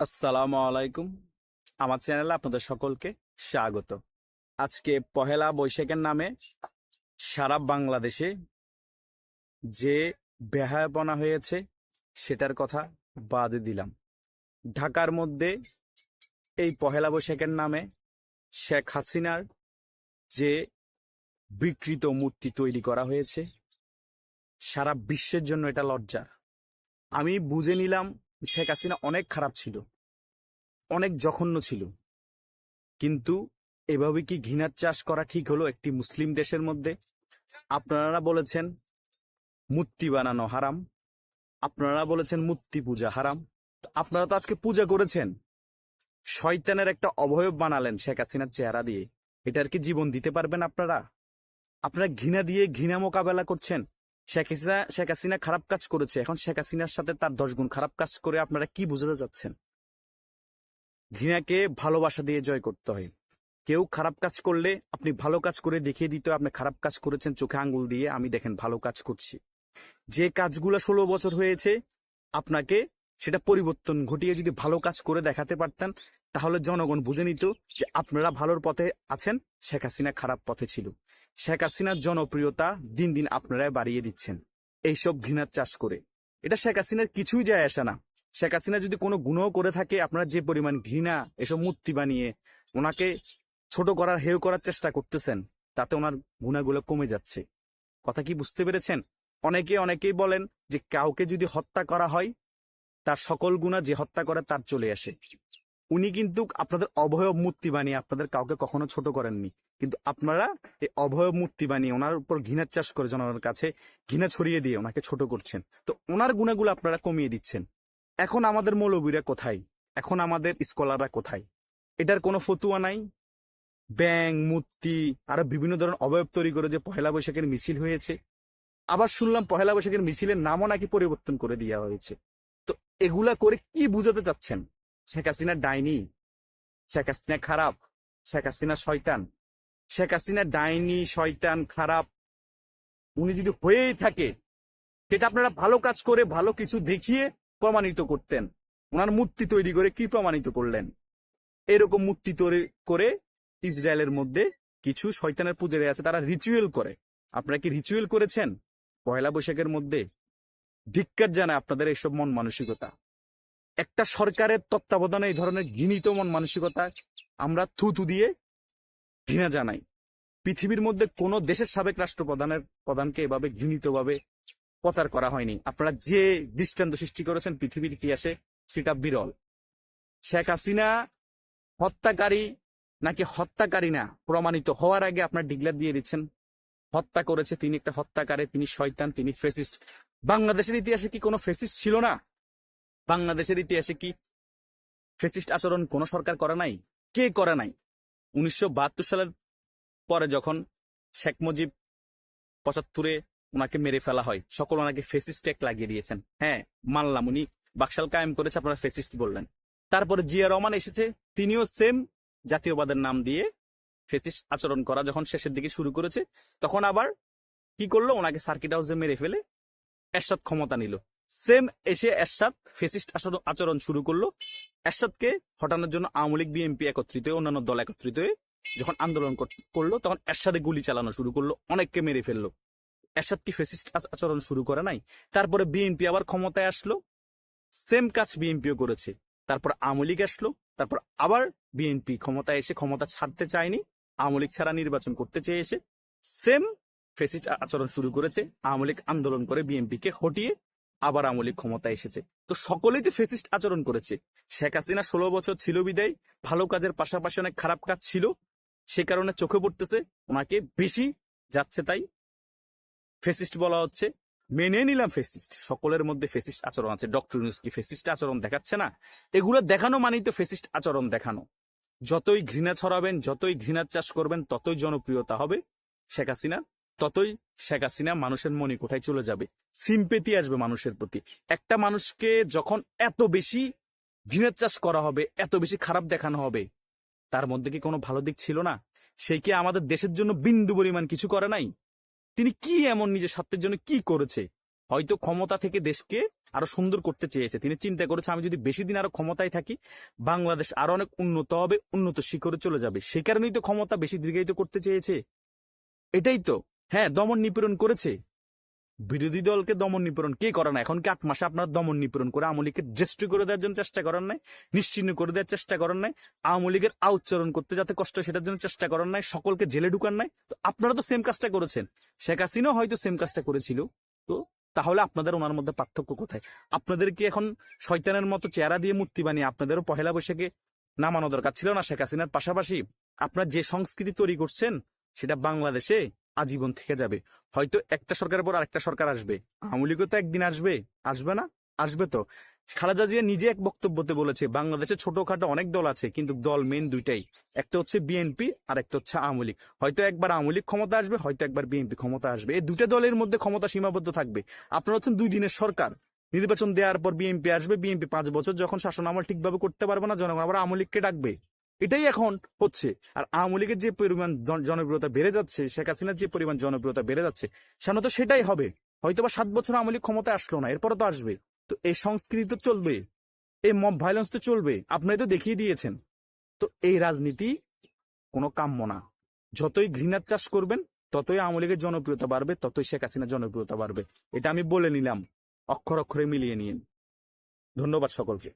আসসালামু আলাইকুম। আমার চ্যানেলে আপনাদের সকলকে স্বাগত। আজকে পহেলা বৈশাখের নামে সারা বাংলাদেশে যে বেহায়াপনা হয়েছে সেটার কথা বাদে দিলাম। ঢাকার মধ্যে এই পহেলা বৈশাখের নামে শেখ হাসিনার যে বিকৃত মূর্তি তৈরি করা হয়েছে, সারা বিশ্বের জন্য এটা লজ্জার। আমি বুঝে নিলাম শেখ হাসিনা অনেক খারাপ ছিল, অনেক জঘন্য ছিল। কিন্তু এভাবে কি ঘৃণার চাষ করা ঠিক হলো একটি মুসলিম দেশের মধ্যে? আপনারা বলেছেন মূর্তি বানানো হারাম, আপনারা বলেছেন মূর্তি পূজা হারাম। আপনারা তো আজকে পূজা করেছেন। শয়তানের একটা অবয়ব বানালেন শেখ হাসিনার চেহারা দিয়ে। এটার কি জীবন দিতে পারবেন আপনারা? আপনারা ঘৃণা দিয়ে ঘৃণা মোকাবেলা করছেন? শেখ হাসিনা শেখ হাসিনা খারাপ কাজ করেছে। এখন শেখ হাসিনার সাথে তার দশ গুণ খারাপ কাজ করে আপনারা কি বোঝাতে যাচ্ছেন ঘৃণাকে ভালোবাসা দিয়ে জয় করতে হয়। কেউ খারাপ কাজ করলে আপনি ভালো কাজ করে দেখিয়ে দিতে আপনি খারাপ কাজ করেছেন, চোখে আঙ্গুল দিয়ে আমি দেখেন ভালো কাজ করছি। যে কাজগুলো ষোলো বছর হয়েছে, আপনাকে সেটা পরিবর্তন ঘটিয়ে যদি ভালো কাজ করে দেখাতে পারতেন, তাহলে জনগণ বুঝে নিত যে আপনারা ভালোর পথে আছেন, শেখ হাসিনা খারাপ পথে ছিল। শেখ হাসিনার জনপ্রিয়তা দিন দিন আপনারাই বাড়িয়ে দিচ্ছেন। এইসব ঘৃণার চাষ করে। এটা শেখ হাসিনার কিছুই যায় আসে না। শেখ হাসিনা যদি কোনো গুণও করে থাকে, আপনারা যে পরিমাণ ঘৃণা, এসব মূর্তি বানিয়ে ওনাকে ছোট করার, হেয় করার চেষ্টা করতেছেন, তাতে ওনার গুণাগুলো কমে যাচ্ছে। কথা কি বুঝতে পেরেছেন? অনেকে অনেকেই বলেন যে কাউকে যদি হত্যা করা হয়, তার সকল গুণা যে হত্যা করে, তার চলে আসে। উনি কিন্তু আপনাদের অভয়ব মূর্তি বানিয়ে আপনাদের কাউকে কখনো ছোট করেননি। কিন্তু আপনারা এই অভয়ব মূর্তি বানিয়ে ওনার উপর ঘৃণার চাষ করে জনগণের কাছে ঘৃণা ছড়িয়ে দিয়ে ওনাকে ছোট করছেন। তো ওনার গুণাগুলো আপনারা কমিয়ে দিচ্ছেন। এখন আমাদের মৌলবীরা কোথায়? এখন আমাদের স্কলাররা কোথায়? এটার কোনো ফতুয়া নাই? ব্যাং, মূর্তি, আরও বিভিন্ন ধরনের অবয়ব তৈরি করে যে পহেলা বৈশাখের মিছিল হয়েছে। আবার শুনলাম পহেলা বৈশাখের মিছিলের নামও নাকি পরিবর্তন করে দেওয়া হয়েছে। তো এগুলা করে কি বুঝাতে চাচ্ছেন? শেখ হাসিনা ডাইনি, শেখ হাসিনা খারাপ, শেখ হাসিনা শয়তান। শেখ হাসিনা ডাইনি, শয়তান, খারাপ। উনি যদি হয়েই থাকে, সেটা আপনারা ভালো কাজ করে, ভালো কিছু দেখিয়ে প্রমাণিত করতেন। ওনার মূর্তি তৈরি করে কি প্রমাণিত করলেন? এরকম মূর্তি তৈরি করে ইসরায়েলের মধ্যে কিছু শয়তানের পূজারী আছে, তারা রিচুয়াল করে। আপনারা কি রিচুয়াল করেছেন? পয়লা বৈশাখের মধ্যে? ধিক্কার জানায় আপনাদের এইসব মন মানসিকতা। একটা সরকারের তত্ত্বাবধানে এই ধরনের ঘৃণিত মন মানসিকতা আমরা থুতু দিয়ে ঘৃণা জানাই। পৃথিবীর মধ্যে কোন দেশের সাবেক রাষ্ট্রপ্রধানের, প্রধানকে এভাবে ঘৃণিতভাবে প্রচার করা হয়নি। আপনারা যে দৃষ্টান্ত সৃষ্টি করেছেন পৃথিবীর ইতিহাসে, সেটা বিরল। শেখ হাসিনা হত্যাকারী নাকি হত্যাকারী না, প্রমাণিত হওয়ার আগে আপনার ডিগলার দিয়ে দিচ্ছেন। হত্যা করেছে, তিনি একটা হত্যাকারী, তিনি শয়তান, তিনি ফেসিস্ট বাংলাদেশের ইতিহাসে কি কোনো ফেসিস্ট ছিল না? বাংলাদেশের ইতিহাসে কি ফেসিস্ট আচরণ কোন সরকার করে নাই? কে করে নাই? উনিশশো বাহাত্তর সালের পরে যখন শেখ মুজিব পঁচাত্তরে ওনাকে মেরে ফেলা হয়, সকল ওনাকে ফেসিস্ট ট্যাগ লাগিয়ে দিয়েছেন। হ্যাঁ মানলাম, উনি বাকশাল কায়েম করেছে, আপনারা ফেসিস্ট বললেন। তারপরে জিয়া রহমান এসেছে, তিনিও সেম জাতীয়বাদের নাম দিয়ে ফেসিস্ট আচরণ করা যখন শেষের দিকে শুরু করেছে, তখন আবার কি করল? ওনাকে সার্কিট হাউসে মেরে ফেলে, এরশাদ ক্ষমতা নিল। সেম এসে এরশাদ ফেসিস্ট আচরণ- শুরু করল। এরশাদকে হটানোর জন্য আওয়ামী লীগ, বিএনপি একত্রিত হয়ে, অন্যান্য দল একত্রিত হয়ে যখন আন্দোলন করল, তখন এরশাদে গুলি চালানো শুরু করল, অনেককে মেরে ফেলল। এরশাদ কি ফেসিস্ট আচরণ শুরু করে নাই? তারপরে বিএনপি আবার ক্ষমতায় আসলো। সেম কাজ বিএনপিও করেছে। তারপর আওয়ামী লীগ আসলো, তারপর আবার বিএনপি ক্ষমতায় এসে ক্ষমতা ছাড়তে চায়নি, আওয়ামী লীগ ছাড়া নির্বাচন করতে চেয়ে এসে সেম ফেসিস্ট আচরণ শুরু করেছে। আওয়ামী লীগ আন্দোলন করে বিএনপি কে হটিয়ে আবার আওয়ামী লীগ ক্ষমতায় এসেছে। তো সকলেই তো ফেসিস্ট আচরণ করেছে। শেখ হাসিনা ষোলো বছর ছিল বিদায়, ভালো কাজের পাশাপাশি অনেক খারাপ কাজ ছিল। সে কারণে চোখে পড়তেছে, ওনাকে বেশি যাচ্ছে তাই ফেসিস্ট বলা হচ্ছে। মেনে নিলাম ফেসিস্ট, সকলের মধ্যে ফেসিস্ট আচরণ আছে। ডক্টর ইউনুস কি ফেসিস্ট আচরণ দেখাচ্ছে না? এগুলো দেখানো মানেই তো ফেসিস্ট আচরণ দেখানো। যতই ঘৃণা ছড়াবেন, যতই ঘৃণার চাষ করবেন, ততই জনপ্রিয়তা হবে শেখ হাসিনা। ততই শেখ হাসিনা মানুষের মনে কোথায় চলে যাবে? সিম্পেতি আসবে মানুষের প্রতি। একটা মানুষকে যখন এত বেশি ঘৃণার চাষ করা হবে, এত বেশি খারাপ দেখানো হবে, তার মধ্যে কি কোনো ভালো দিক ছিল না? সেই কি আমাদের দেশের জন্য বিন্দু পরিমাণ কিছু করে নাই? তিনি কি এমন নিজের স্বার্থের জন্য কি করেছে? হয়তো ক্ষমতা থেকে দেশকে আরও সুন্দর করতে চেয়েছে। তিনি চিন্তা করেছে, আমি যদি বেশি দিন আরও ক্ষমতায় থাকি, বাংলাদেশ আরও অনেক উন্নত হবে, উন্নত শিখরে চলে যাবে। সে কারণেই তো ক্ষমতা বেশি দীর্ঘায়িত করতে চেয়েছে। এটাই তো। হ্যাঁ দমন নিপীড়ন করেছে। বিরোধী দলকে দমন নিপীড়ন কে করে না? এখন কি আট মাসে আপনার দমন নিপীড়ন করে আওয়ামী লীগকে দৃষ্টি করে দেওয়ার জন্য চেষ্টা করেন নাই? নিশ্চিন্ন করে দেওয়ার চেষ্টা করেন নাই? আওয়ামী লীগের আউচ্চারণ করতে যাতে কষ্ট সেটার জন্য চেষ্টা করেন নাই? সকলকে জেলে ঢুকান নাই? তো আপনারা তো সেম কাজটা করেছেন। শেখ হাসিনাও হয়তো সেম কাজটা করেছিল। তো তাহলে আপনাদের ওনার মধ্যে পার্থক্য কোথায়? আপনাদের কি এখন শয়তানের মতো চেহারা দিয়ে মূর্তি বানিয়ে আপনাদেরও পহেলা বৈশাখে নামানো দরকার ছিল না শেখ হাসিনার? পাশাপাশি আপনার যে সংস্কৃতি তৈরি করছেন, সেটা বাংলাদেশে আজীবন থেকে যাবে। হয়তো একটা সরকারের পর আরেকটা সরকার আসবে। আওয়ামী লীগও তো একদিন আসবে। আসবে না? আসবে তো। খালেদা জিয়া নিজে এক বক্তব্যতে বলেছে বাংলাদেশে ছোটখাটো অনেক দল আছে কিন্তু দল মেন দুইটাই। একটা হচ্ছে বিএনপি আর একটা হচ্ছে আওয়ামী লীগ। হয়তো একবার আওয়ামী লীগ ক্ষমতা আসবে হয়তো একবার বিএনপি ক্ষমতা আসবে। এই দুইটা দলের মধ্যে ক্ষমতা সীমাবদ্ধ থাকবে। আপনারা হচ্ছেন দুই দিনের সরকার। নির্বাচন দেওয়ার পর বিএনপি আসবে বিএনপি পাঁচ বছর যখন শাসন আমল ঠিকভাবে করতে পারবে না জনগণ আবার আওয়ামী লীগকে ডাকবে। এটাই এখন হচ্ছে। আর আওয়ামী লীগের যে পরিমাণ জনপ্রিয়তা বেড়ে যাচ্ছে, শেখ হাসিনার যে পরিমাণ জনপ্রিয়তা বেড়ে যাচ্ছে, সামনে তো সেটাই হবে। হয়তো বা সাত বছর আওয়ামী লীগ ক্ষমতায় আসলো না এরপরে তো আসবে। তো এই সংস্কৃতি তো চলবে এই মব ভাইলেন্স তো চলবে আপনারা তো দেখিয়ে দিয়েছেন। তো এই রাজনীতি কোনো কাম্য না। যতই ঘৃণার চাষ করবেন, ততই আওয়ামী লীগের জনপ্রিয়তা বাড়বে, ততই শেখ হাসিনার জনপ্রিয়তা বাড়বে। এটা আমি বলে নিলাম, অক্ষর অক্ষরে মিলিয়ে নিন ধন্যবাদ সকলকে।